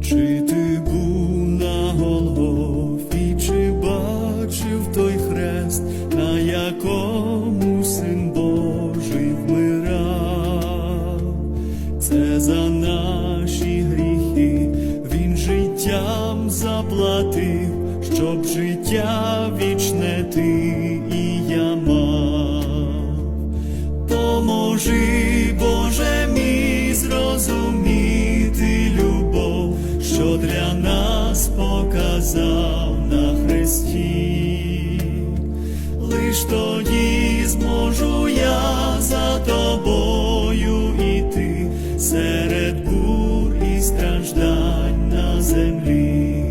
Чи ти був на Голгофі, чи бачив той хрест, на якому син Божий вмирав? Це за наші гріхи він життям заплатив, щоб життя вічне ти і я мав. Поможи, на хресті. Лиш тоді зможу я за тобою іти серед бур і страждань на землі.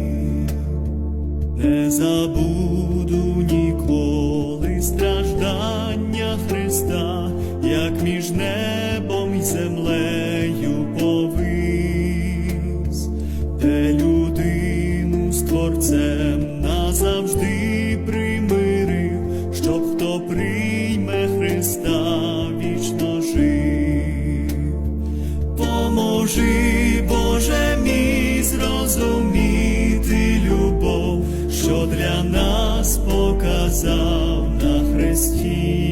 Не забуду ніколи страждання Христа, як між небом Поможи, Боже мій, зрозуміти любов, що для нас показав на хресті.